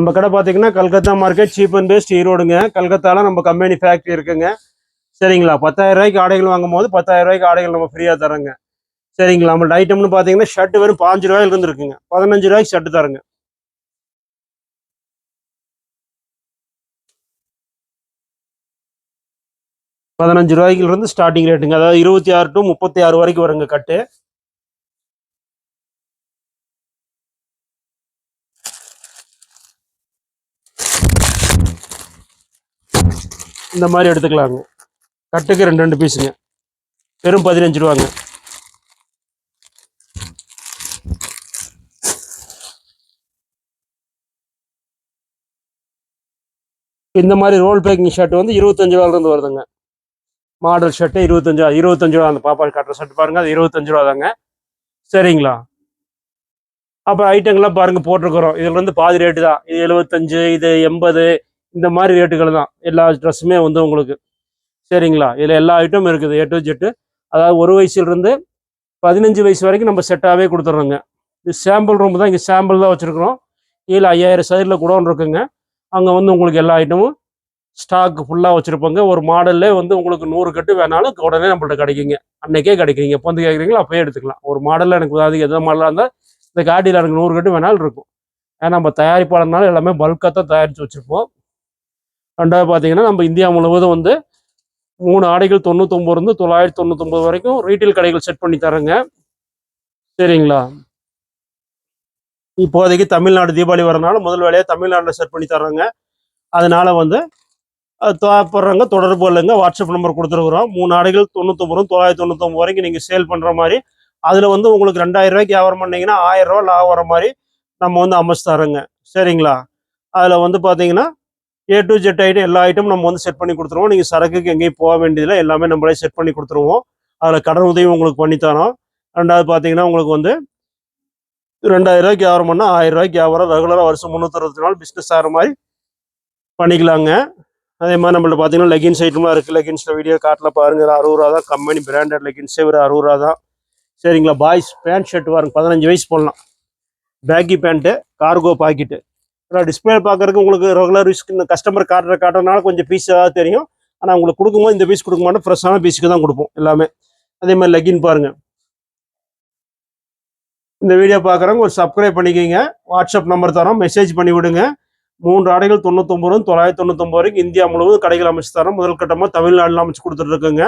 நம்ம கடை பார்த்தீங்கன்னா Calcutta market cheap and best ஈரோடுங்க. கல்கத்தால நம்ம கம்பெனி ஃபேக்ட்ரி இருக்குங்க. சரிங்களா? பத்தாயிரம் ரூபாய்க்கு ஆடைகள் வாங்கும் போது பத்தாயிரம் ரூபாய்க்கு ஆடைகள் நம்ம ஃப்ரீயாக தரோங்க சரிங்களா? நம்மள்ட்ட ஐட்டம்னு பார்த்தீங்கன்னா ஷர்ட் வெறும் பாஞ்சு ரூபாயில இருந்து இருக்குங்க பதினஞ்சு ரூபாய்க்கு ஷர்ட் தரங்க பதினஞ்சு ரூபாய்க்குல இருந்து ஸ்டார்டிங் ரேட்டுங்க அதாவது இருபத்தி ஆறு டு முப்பத்தி ஆறு வரைக்கும் வருங்க கட்டு இந்த மாதிரி எடுத்துக்கலாங்க. கட்டுக்கு ரெண்டு ரெண்டு பீஸுங்க வெறும் பதினஞ்சு ரூபாங்க. இந்த மாதிரி ரோல் பேக்கிங் ஷர்ட் வந்து இருபத்தஞ்சு ரூபால வருதுங்க. மாடல் ஷர்ட்டு இருபத்தஞ்சு ரூபா இருபத்தஞ்சு ரூபா அந்த பாப்பா கட்டுற ஷர்ட் பாருங்கள் அது இருபத்தஞ்சு ரூபா தாங்க. சரிங்களா? அப்புறம் ஐட்டங்கள்லாம் பாருங்கள் போட்டிருக்கிறோம். இதில் வந்து பாதி ரேட்டு தான். இது எழுபத்தஞ்சு இது எண்பது இந்த மாதிரி ரேட்டுகள் தான். எல்லா ட்ரெஸ்ஸுமே வந்து உங்களுக்கு. சரிங்களா? இதில் எல்லா ஐட்டமும் இருக்குது ஏ டு ஜெட்டு அதாவது ஒரு வயசுலேருந்து பதினஞ்சு வயசு வரைக்கும் நம்ம செட்டாகவே கொடுத்துட்றோங்க இது சாம்பிள் ரூம் தான். இங்கே சாம்பிள் தான் வச்சுருக்குறோம். கீழே ஐயாயிரம் சதுரில் கூட ஒன்று இருக்குங்க. அங்கே வந்து உங்களுக்கு எல்லா ஐட்டமும் ஸ்டாக் ஃபுல்லாக வச்சுருப்பாங்க. ஒரு மாடல்லே வந்து உங்களுக்கு நூறு கட்டு வேணாலும் உடனே நம்மள்ட்ட கிடைக்குங்க. அன்னைக்கே கிடைக்கிறீங்க. இப்போ வந்து கேட்குறீங்களோ அப்போயே எடுத்துக்கலாம். ஒரு மாடலில் எனக்கு அதாவது எந்த மாடலாக இருந்தால் இந்த காடியில் எனக்கு நூறு கட்டு வேணாலும் இருக்கும். ஏன்னா நம்ம தயாரிப்பாளர்னால எல்லாமே பல்காக தான் தயாரித்து வச்சுருப்போம். ரெண்டாவது பார்த்தீங்கன்னா நம்ம இந்தியா முழுவதும் வந்து மூணு ஆடைகள் தொண்ணூத்தொம்பதுலேருந்து தொள்ளாயிரத்தி தொண்ணூத்தொம்பது வரைக்கும் ரீட்டைல் கடைகள் செட் பண்ணி தரேங்க சரிங்களா? இப்போதைக்கு தமிழ்நாடு தீபாவளி வரனால முதல் வேலையாக தமிழ்நாட்டில் செட் பண்ணி தர்றாங்க. அதனால் வந்து தேவைப்படுறவங்க தொடர்பு இல்லைங்க. வாட்ஸ்அப் நம்பர் கொடுத்துருக்குறோம். மூணு ஆடைகள் தொண்ணூத்தொம்பது தொள்ளாயிரத்தி தொண்ணூத்தொம்பது வரைக்கும் நீங்கள் சேல் பண்ணுற மாதிரி அதில் வந்து உங்களுக்கு ரெண்டாயிரம் ரூபாய்க்கு வியாபாரம் பண்ணிங்கன்னா ஆயிரம் ரூபா லாபம் வர மாதிரி நம்ம வந்து அமைச்சு தரோங்க சரிங்களா? அதில் வந்து பார்த்தீங்கன்னா ஏ டு ஜெட் ஐட்டம் எல்லா ஐட்டமும் நம்ம வந்து செட் பண்ணி கொடுத்துருவோம். நீங்கள் சரக்குக்கு எங்கேயும் போக வேண்டியதில்லை. எல்லாமே நம்மளே செட் பண்ணி கொடுத்துருவோம். அதில் கடன் உதவி உங்களுக்கு பண்ணித்தரோம். ரெண்டாவது பார்த்தீங்கன்னா உங்களுக்கு வந்து ரெண்டாயிரம் ரூபாய்க்கு வியாபாரம் பண்ணால் ஆயிரம் ரூபாய்க்கு வியாபாரம் ரெகுலராக வருஷம் முந்நூற்றறுபத்தி நாள் பிஸ்னஸ் ஆகிற மாதிரி பண்ணிக்கலாங்க. அதே மாதிரி நம்மள்ட்ட பார்த்தீங்கன்னா லெகின்ஸ் ஐட்டம்லாம் இருக்குது லெகின்ஸில் வீடியோ காட்டில் பாருங்கள் அறுபது ரூபா தான். கம்பெனி பிராண்டட் லெகின்ஸே ஒரு அறுபது ரூபா தான். சரிங்களா? பாய்ஸ் பேண்ட் ஷர்ட் பாருங்க பதினஞ்சு வயசு போடலாம். Baggy pant cargo pocket display பார்க்கறதுக்கு உங்களுக்கு ரெகுலர் யூஸ் இந்த கஸ்டமர் காட்டுற காட்டுறதுனால கொஞ்சம் பீஸ் ஏதாவது தெரியும். ஆனால் உங்களுக்கு கொடுக்கும்போது இந்த பீஸ் கொடுக்க மாட்டோம். ஃப்ரெஷ்ஷான பீஸுக்கு தான் கொடுப்போம் எல்லாமே. அதே மாதிரி லெகின் பாருங்க. இந்த வீடியோ பார்க்குறவங்க ஒரு சப்ஸ்கிரைப் பண்ணிக்கிங்க. வாட்ஸ்அப் நம்பர் தரோம். மெசேஜ் பண்ணி விடுங்க. மூன்று ஆடைகள் தொண்ணூத்தொம்பது ரூபா தொள்ளாயிரத்தி தொண்ணூத்தொம்பது வரைக்கும் இந்தியா முழுவதும் கடைகள் அமைச்சு தரோம். முதல் கட்டமாக தமிழ்நாட்டில் அமைச்சு கொடுத்துட்ருக்குங்க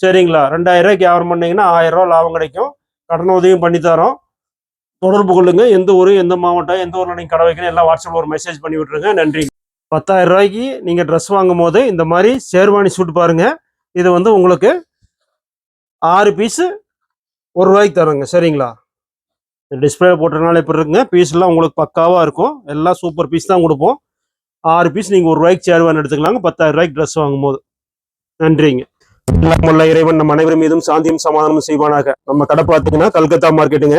சரிங்களா? ரெண்டாயிரம் ரூபாய்க்கு வியாபாரம் பண்ணீங்கன்னா ஆயிரம் ரூபா லாபம் கிடைக்கும். கடன் உதவியும் பண்ணி தரோம். தொடர்பு கொள்ளுங்க. எந்த ஊர் எந்த மாவட்டம் எந்த ஊரில் நீங்கள் கடை வைக்கணும் எல்லாம் வாட்ஸ்அப்பில் ஒரு மெசேஜ் பண்ணி விட்ருங்க நன்றி. பத்தாயிரம் ரூபாய்க்கு நீங்கள் ட்ரெஸ் வாங்கும் போது இந்த மாதிரி ஷேர்வானி சூட் பாருங்கள் இது வந்து உங்களுக்கு ஆறு பீஸு ஒரு ரூபாய்க்கு தரோங்க. சரிங்களா? டிஸ்பிளே போட்டனால இப்படி இருக்குங்க. பீஸ்லாம் உங்களுக்கு பக்காவாக இருக்கும். எல்லாம் சூப்பர் பீஸ் தான் கொடுப்போம். ஆறு பீஸ் நீங்கள் ஒரு ரூபாய்க்கு சேர்வான் எடுத்துக்கலாங்க. பத்தாயிரம் ரூபாய்க்கு ட்ரெஸ் வாங்கும் போது நன்றிங்க எல்லாம் இறைவன் நம்ம அனைவரும் மீதும் சாந்தியும் சமாதானமும் செய்வானாக. நம்ம கடை பார்த்தீங்கன்னா கல்கத்தா மார்க்கெட்டுங்க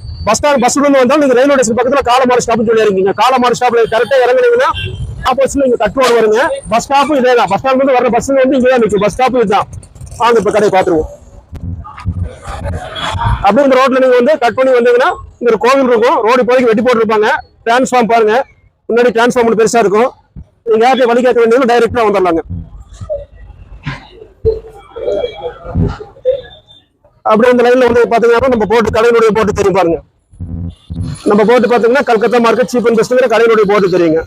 பஸ் ஸ்டாண்ட் பஸ் இருந்து வந்தாலும் நீங்க ரயில்வே ஸ்டேஷன் பக்கத்துல காலமாறு ஸ்டாப்னு சொல்லி இருக்கீங்க காலமாறு ஸ்டாப்ல கரெக்டா இறங்குனீங்கன்னா ஆப்போசிட்ல இங்க கட் வருங்க. பஸ் ஸ்டாப்பும் இதே தான் பஸ் ஸ்டாண்ட் வந்து வர பஸ் வந்து இங்கே தான் நிற்கும் பஸ் ஸ்டாப்பும் இதுதான். வாங்க இப்ப கடையை பார்த்துருவோம். அப்படியே இந்த ரோட்ல நீங்க வந்து கட் பண்ணி வந்தீங்கன்னா இங்க ஒரு கோவில் இருக்கும். ரோடு இப்போதைக்கு வெட்டி போட்டுருப்பாங்க. டிரான்ஸ்ஃபார்ம் பாருங்க. முன்னாடி டிரான்ஸ்ஃபார்ம் பெருசா இருக்கும். நீங்க யார்கிட்ட வழி கேட்க வேண்டியது டைரக்டா வந்துடலாங்க. அப்படியே இந்த லைன்ல வந்து பாத்தீங்கன்னா நம்ம போட்டு கடையினுடைய போட்டு தெரியும் பாருங்க. நம்ம போட்டு பார்த்தீங்கன்னா கல்கத்தா மார்க்கெட் சீப் அண்ட் பெஸ்ட்டுங்கிற கடையினுடைய போட்டு தெரியுங்க.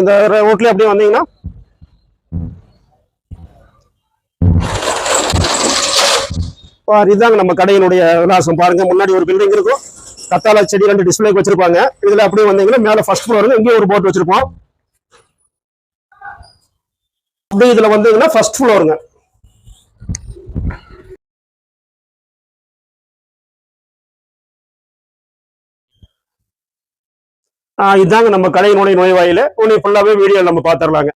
இந்த ரோட்லேயே அப்படியே வந்தீங்கன்னா இதுதாங்க நம்ம கடையினுடைய விளாசம் பாருங்க முன்னாடி ஒரு பில்டிங் இருக்கும். கத்தால செடி ரெண்டு டிஸ்பிளேக்கு வச்சிருப்பாங்க. இதுல அப்படியே வந்தீங்கன்னா மேல ஃபர்ஸ்ட் ஃப்ளோர் இங்கேயும் ஒரு போட் வச்சிருப்போம். அப்படியே இதுல வந்தீங்கன்னா ஃபர்ஸ்ட் ஃப்ளோருங்க இதாங்க நம்ம கடையினுடைய நுழைவாயில. உன்னை ஃபுல்லாவே வீடியோ நம்ம பாத்துரலாங்க.